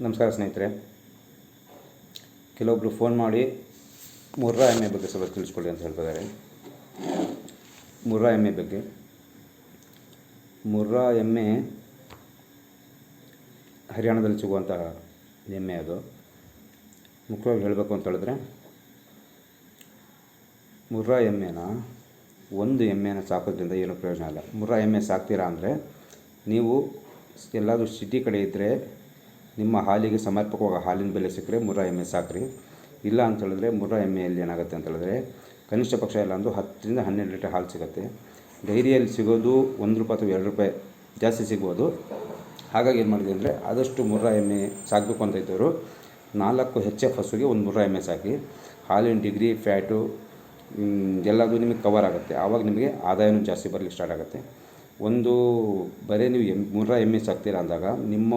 ನಮಸ್ಕಾರ ಸ್ನೇಹಿತರೆ. ಕೆಲವೊಬ್ಬರು ಫೋನ್ ಮಾಡಿ ಮುರ್ರಾ ಎಮ್ಮೆ ಬಗ್ಗೆ ಸ್ವಲ್ಪ ತಿಳಿಸ್ಕೊಳ್ಳಿ ಅಂತ ಹೇಳ್ತಿದ್ದಾರೆ ಮುರ್ರಾ ಎಮ್ಮೆ ಬಗ್ಗೆ. ಮುರ್ರಾ ಎಮ್ಮೆ ಹರಿಯಾಣದಲ್ಲಿ ಸಿಗುವಂತಹ ಎಮ್ಮೆ ಅದು. ಮುಖ್ಯವಾಗಿ ಹೇಳಬೇಕು ಅಂತ ಹೇಳಿದ್ರೆ, ಮುರ್ರಾ ಎಮ್ಮೆನ ಒಂದು ಎಮ್ಮೆನ ಸಾಕೋದ್ರಿಂದ ಏನೂ ಪ್ರಯೋಜನ ಇಲ್ಲ. ಮುರ್ರಾ ಎಮ್ಮೆ ಸಾಕ್ತೀರಾ ಅಂದರೆ, ನೀವು ಎಲ್ಲಾದರೂ ಸಿಟಿ ಕಡೆ ಇದ್ದರೆ ನಿಮ್ಮ ಹಾಲಿಗೆ ಸಮರ್ಪಕವಾಗಿ ಹಾಲಿನ ಬೆಲೆ ಸಿಕ್ಕರೆ ಮುರ್ರಾ ಎಮ್ಮೆ ಸಾಕ್ರಿ. ಇಲ್ಲ ಅಂತ ಹೇಳಿದ್ರೆ ಮುರ್ರಾ ಎಮ್ಮೆಯಲ್ಲಿ ಏನಾಗುತ್ತೆ ಅಂತ ಹೇಳಿದ್ರೆ ಕನಿಷ್ಠ ಪಕ್ಷ ಇಲ್ಲ ಅಂದು ಹತ್ತರಿಂದ ಹನ್ನೆರಡು ಲೀಟರ್ ಹಾಲು ಸಿಗುತ್ತೆ. ಡೈರಿಯಲ್ಲಿ ಸಿಗೋದು ಒಂದು ರೂಪಾಯಿ ಅಥವಾ ಎರಡು ರೂಪಾಯಿ ಜಾಸ್ತಿ ಸಿಗ್ಬೋದು. ಹಾಗಾಗಿ ಏನು ಮಾಡಿದೆ ಅಂದರೆ ಆದಷ್ಟು ಮುರ್ರಾ ಎಮ್ಮೆ ಸಾಕಬೇಕು ಅಂತ ಇದ್ದವರು ನಾಲ್ಕು ಹೆಚ್ ಎಫ್ ಹಸುಗೆ ಒಂದು ಮುರ್ರಾ ಎಮ್ಮೆ ಸಾಕಿ. ಹಾಲಿನ ಡಿಗ್ರಿ, ಫ್ಯಾಟು ಎಲ್ಲದು ನಿಮಗೆ ಕವರ್ ಆಗುತ್ತೆ. ಆವಾಗ ನಿಮಗೆ ಆದಾಯನೂ ಜಾಸ್ತಿ ಬರಲಿಕ್ಕೆ ಸ್ಟಾರ್ಟ್ ಆಗುತ್ತೆ. ಒಂದು ಬರೀ ನೀವು ಎಂ ಮುರ್ರಾ ಎಮ್ಮೆ ಸಾಕ್ತೀರ ಅಂದಾಗ ನಿಮ್ಮ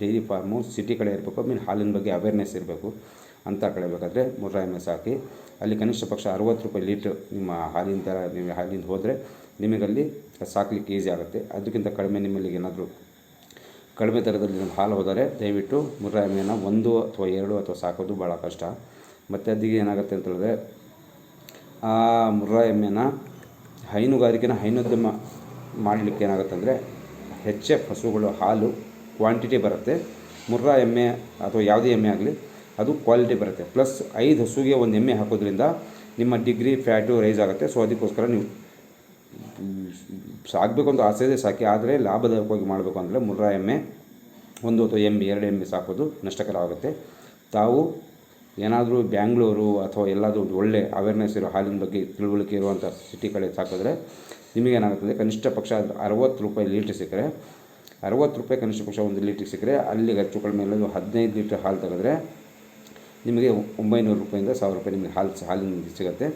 ಡೈರಿ ಫಾರ್ಮು ಸಿಟಿ ಕಡೆ ಇರಬೇಕು ಮೀನ್ ಹಾಲಿನ ಬಗ್ಗೆ ಅವೇರ್ನೆಸ್ ಇರಬೇಕು ಅಂತ ಕಡೆ ಬೇಕಾದರೆ ಮುರ್ರಾ ಎಮ್ಮೆ ಸಾಕಿ ಅಲ್ಲಿ ಕನಿಷ್ಠ ಪಕ್ಷ ಅರುವತ್ತು ರೂಪಾಯಿ ಲೀಟ್ರ್ ನಿಮ್ಮ ಹಾಲಿನ ಥರ ನೀವು ಹಾಲಿಂದ ಹೋದರೆ ನಿಮಗಲ್ಲಿ ಸಾಕಲಿಕ್ಕೆ ಈಸಿ ಆಗುತ್ತೆ. ಅದಕ್ಕಿಂತ ಕಡಿಮೆ ನಿಮ್ಮಲ್ಲಿ ಏನಾದರೂ ಕಡಿಮೆ ದರದಲ್ಲಿ ನಿಮ್ಮ ಹಾಲು ಹೋದರೆ ದಯವಿಟ್ಟು ಮುರ್ರಾ ಎಮ್ಮೆಯನ್ನು ಒಂದು ಅಥವಾ ಎರಡು ಅಥವಾ ಸಾಕೋದು ಭಾಳ ಕಷ್ಟ. ಮತ್ತು ಅದಕ್ಕೆ ಏನಾಗುತ್ತೆ ಅಂತ ಹೇಳಿದ್ರೆ, ಆ ಮುರ್ರಾ ಎಮ್ಮೆನ ಹೈನುಗಾರಿಕೆನ ಹೈನೋದ್ಯಮ ಮಾಡಲಿಕ್ಕೆ ಏನಾಗುತ್ತೆ ಅಂದರೆ ಹೆಚ್ ಹಸುಗಳು ಹಾಲು ಕ್ವಾಂಟಿಟಿ ಬರುತ್ತೆ. ಮುರ್ರಾ ಎಮ್ಮೆ ಅಥವಾ ಯಾವುದೇ ಎಮ್ಮೆ ಆಗಲಿ, ಅದು ಕ್ವಾಲಿಟಿ ಬರುತ್ತೆ. ಪ್ಲಸ್ ಐದು ಹಸುಗೆ ಒಂದು ಎಮ್ಮೆ ಹಾಕೋದ್ರಿಂದ ನಿಮ್ಮ ಡಿಗ್ರಿ ಫ್ಯಾಟು ರೈಸ್ ಆಗುತ್ತೆ. ಸೊ ಅದಕ್ಕೋಸ್ಕರ ನೀವು ಸಾಕಬೇಕು ಅಂತ ಆಸೆ ಇದೆ, ಸಾಕಿ. ಆದರೆ ಲಾಭದಾಯಕವಾಗಿ ಮಾಡಬೇಕು ಅಂದರೆ ಮುರ್ರಾ ಎಮ್ಮೆ ಒಂದು ಅಥವಾ ಎಮ್ಮೆ, ಎರಡು ಎಮ್ಮೆ ಸಾಕೋದು ನಷ್ಟಕರವಾಗುತ್ತೆ ತಾವು ಏನಾದರೂ ಬ್ಯಾಂಗ್ಳೂರು ಅಥವಾ ಎಲ್ಲಾದರೂ ಒಂದು ಒಳ್ಳೆ ಅವೇರ್ನೆಸ್ ಇರೋ ಹಾಲಿನ ಬಗ್ಗೆ ತಿಳುವಳಿಕೆ ಇರುವಂಥ ಸಿಟಿ ಕಡೆ ಸಾಕಿದ್ರೆ ನಿಮಗೇನಾಗುತ್ತದೆ ಕನಿಷ್ಠ ಪಕ್ಷ ಅರವತ್ತು ರೂಪಾಯಿ ಲೀಟ್ರ್ ಸಿಕ್ಕರೆ, ಅರವತ್ತು ರೂಪಾಯಿ ಕನಿಷ್ಠ ಪಕ್ಷ ಒಂದು ಲೀಟ್ರಿಗೆ ಸಿಕ್ಕರೆ ಅಲ್ಲಿಗೆ ಹೆಚ್ಚು ಕಡಿಮೆ ಎಲ್ಲ ಹದಿನೈದು ಲೀಟ್ರ್ ಹಾಲು ತೆಗೆದ್ರೆ ನಿಮಗೆ ಒಂಬೈನೂರು ರೂಪಾಯಿಂದ ಸಾವಿರ ರೂಪಾಯಿ ನಿಮಗೆ ಹಾಲು ಹಾಲಿನ ಸಿಗುತ್ತೆ.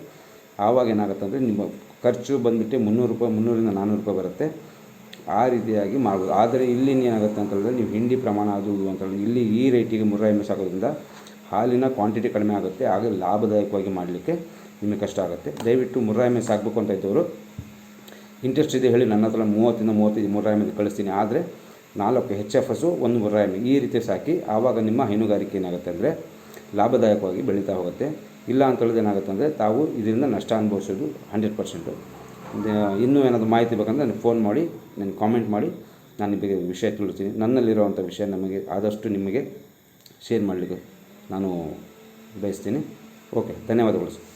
ಆವಾಗ ಏನಾಗುತ್ತೆ ಅಂದರೆ ನಿಮ್ಮ ಖರ್ಚು ಬಂದುಬಿಟ್ಟು ಮುನ್ನೂರು ರೂಪಾಯಿ, ಮುನ್ನೂರಿಂದ ನಾನ್ನೂರು ರೂಪಾಯಿ ಬರುತ್ತೆ. ಆ ರೀತಿಯಾಗಿ ಮಾಡ್ಬೋದು. ಆದರೆ ಇಲ್ಲಿ ಏನಾಗುತ್ತೆ ಅಂತಂದರೆ ನೀವು ಹಿಂಡಿ ಪ್ರಮಾಣ ಅದು ಇದು ಇಲ್ಲಿ ಈ ರೇಟಿಗೆ ಮುರ್ರಾ ಎಮ್ಮೆ ಸಾಕೋದ್ರಿಂದ ಹಾಲಿನ ಕ್ವಾಂಟಿಟಿ ಕಡಿಮೆ ಆಗುತ್ತೆ, ಹಾಗೆ ಲಾಭದಾಯಕವಾಗಿ ಮಾಡಲಿಕ್ಕೆ ನಿಮಗೆ ಕಷ್ಟ ಆಗುತ್ತೆ. ದಯವಿಟ್ಟು ಮುರಾಯಿ ಮೇಸ್ ಸಾಕಬೇಕು ಅಂತ ಇದ್ದವರು ಇಂಟ್ರೆಸ್ಟ್ ಇದೆ ಹೇಳಿ ನನ್ನ ಹತ್ರ ಮೂವತ್ತಿಂದ ಮೂವತ್ತೈದು ಮುರ್ರಾ ಮೇಲೆ ಕಳಿಸ್ತೀನಿ. ಆದರೆ ನಾಲ್ಕು ಹೆಚ್ ಎಫ್ ಎಸ್ಸು ಒಂದು ಮುರ್ರಾ ಎಮ್ಮೆ ಈ ರೀತಿ ಸಾಕಿ, ಆವಾಗ ನಿಮ್ಮ ಹೈನುಗಾರಿಕೆ ಏನಾಗುತ್ತೆ ಅಂದರೆ ಲಾಭದಾಯಕವಾಗಿ ಬೆಳೀತಾ ಹೋಗುತ್ತೆ. ಇಲ್ಲ ಅಂತ ಏನಾಗುತ್ತೆ ಅಂದರೆ ತಾವು ಇದರಿಂದ ನಷ್ಟ ಅನುಭವಿಸೋದು ಹಂಡ್ರೆಡ್ ಪರ್ಸೆಂಟು ಇನ್ನೂ ಏನಾದರೂ ಮಾಹಿತಿ ಬೇಕಂದರೆ ನನಗೆ ಫೋನ್ ಮಾಡಿ, ನನಗೆ ಕಾಮೆಂಟ್ ಮಾಡಿ, ನಾನು ನಿಮಗೆ ವಿಷಯ ತಿಳಿಸ್ತೀನಿ. ನನ್ನಲ್ಲಿರುವಂಥ ವಿಷಯ ನಮಗೆ ಆದಷ್ಟು ನಿಮಗೆ ಶೇರ್ ಮಾಡಲಿಕ್ಕೆ ನಾನು ಬಯಸ್ತೀನಿ. ಓಕೆ ಧನ್ಯವಾದಗಳು ಸರ್.